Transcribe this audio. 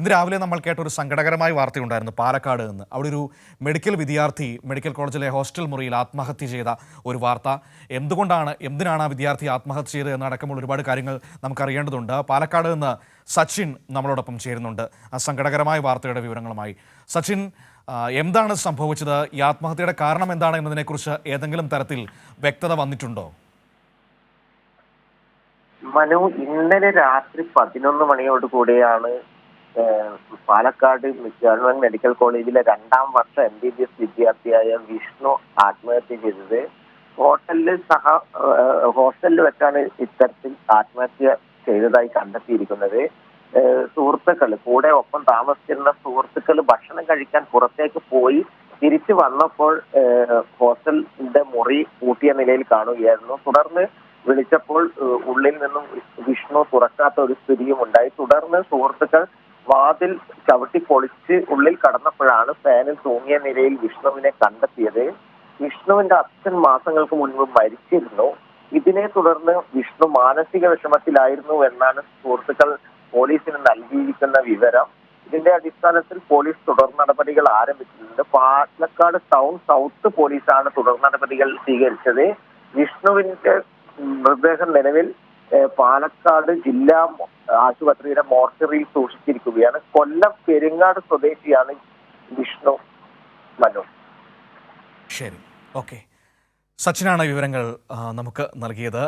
ഇന്ന് രാവിലെ നമ്മൾ കേട്ട ഒരു സങ്കടകരമായ വാർത്തയുണ്ടായിരുന്നു പാലക്കാട് നിന്ന്. അവിടെ ഒരു മെഡിക്കൽ വിദ്യാർത്ഥി മെഡിക്കൽ കോളേജിലെ ഹോസ്റ്റൽ മുറിയിൽ ആത്മഹത്യ ചെയ്ത ഒരു വാർത്ത. എന്തുകൊണ്ടാണ് എന്തിനാണ് ആ വിദ്യാർത്ഥി ആത്മഹത്യ ചെയ്തത് എന്നടക്കമുള്ള ഒരുപാട് കാര്യങ്ങൾ നമുക്കറിയേണ്ടതുണ്ട്. പാലക്കാട് നിന്ന് സച്ചിൻ നമ്മളോടൊപ്പം ചേരുന്നുണ്ട്. ആ സങ്കടകരമായ വാർത്തയുടെ വിവരങ്ങളുമായി. സച്ചിൻ എന്താണ് സംഭവിച്ചത്? ഈ ആത്മഹത്യയുടെ കാരണം എന്താണ് എന്നതിനെക്കുറിച്ച് ഏതെങ്കിലും തരത്തിൽ വ്യക്തത വന്നിട്ടുണ്ടോ? മനു ഇന്നലെ രാത്രി പതിനൊന്ന് മണിയോട് കൂടിയാണ് പാലക്കാട് ഗവൺമെന്റ് മെഡിക്കൽ കോളേജിലെ രണ്ടാം വർഷ എം ബി ബി എസ് വിദ്യാർത്ഥിയായ വിഷ്ണു ആത്മഹത്യ ചെയ്തത്. ഹോട്ടലിൽ സഹ ഹോസ്റ്റലിൽ വെച്ചാണ് ഇത്തരത്തിൽ ആത്മഹത്യ ചെയ്തതായി കണ്ടെത്തിയിരിക്കുന്നത്. സുഹൃത്തുക്കൾ കൂടെ ഒപ്പം താമസിച്ചിരുന്ന സുഹൃത്തുക്കൾ ഭക്ഷണം കഴിക്കാൻ പുറത്തേക്ക് പോയി തിരിച്ചു വന്നപ്പോൾ ഹോസ്റ്റലിന്റെ മുറി പൂട്ടിയ നിലയിൽ കാണുകയായിരുന്നു. തുടർന്ന് വിളിച്ചപ്പോൾ ഉള്ളിൽ നിന്നും വിഷ്ണു തുറക്കാത്ത ഒരു സ്ഥിതിയും ഉണ്ടായി. തുടർന്ന് സുഹൃത്തുക്കൾ വാതിൽ ചവിട്ടി പൊളിച്ച് ഉള്ളിൽ കടന്നപ്പോഴാണ് ഫാനിൽ തൂങ്ങിയ നിലയിൽ വിഷ്ണുവിനെ കണ്ടെത്തിയത്. വിഷ്ണുവിന്റെ അച്ഛൻ മാസങ്ങൾക്ക് മുൻപ് മരിച്ചിരുന്നു. ഇതിനെ തുടർന്ന് വിഷ്ണു മാനസിക വിഷമത്തിലായിരുന്നു എന്നാണ് സുഹൃത്തുക്കൾ പോലീസിന് നൽകിയിരിക്കുന്ന വിവരം. ഇതിന്റെ അടിസ്ഥാനത്തിൽ പോലീസ് തുടർ നടപടികൾ ആരംഭിച്ചിട്ടുണ്ട്. പാലക്കാട് ടൗൺ സൗത്ത് പോലീസാണ് തുടർ നടപടികൾ സ്വീകരിച്ചത്. വിഷ്ണുവിന്റെ മൃതദേഹം നിലവിൽ പാലക്കാട് ജില്ലാ ആശുപത്രിയുടെ മോർച്ചറിയിൽ സൂക്ഷിച്ചിരിക്കുകയാണ്. കൊല്ലം പെരുങ്ങാട് സ്വദേശിയാണ് വിഷ്ണു മനു. ശരി. ഓക്കെ. സച്ചിനാണ് വിവരങ്ങൾ നമുക്ക് നൽകിയത്.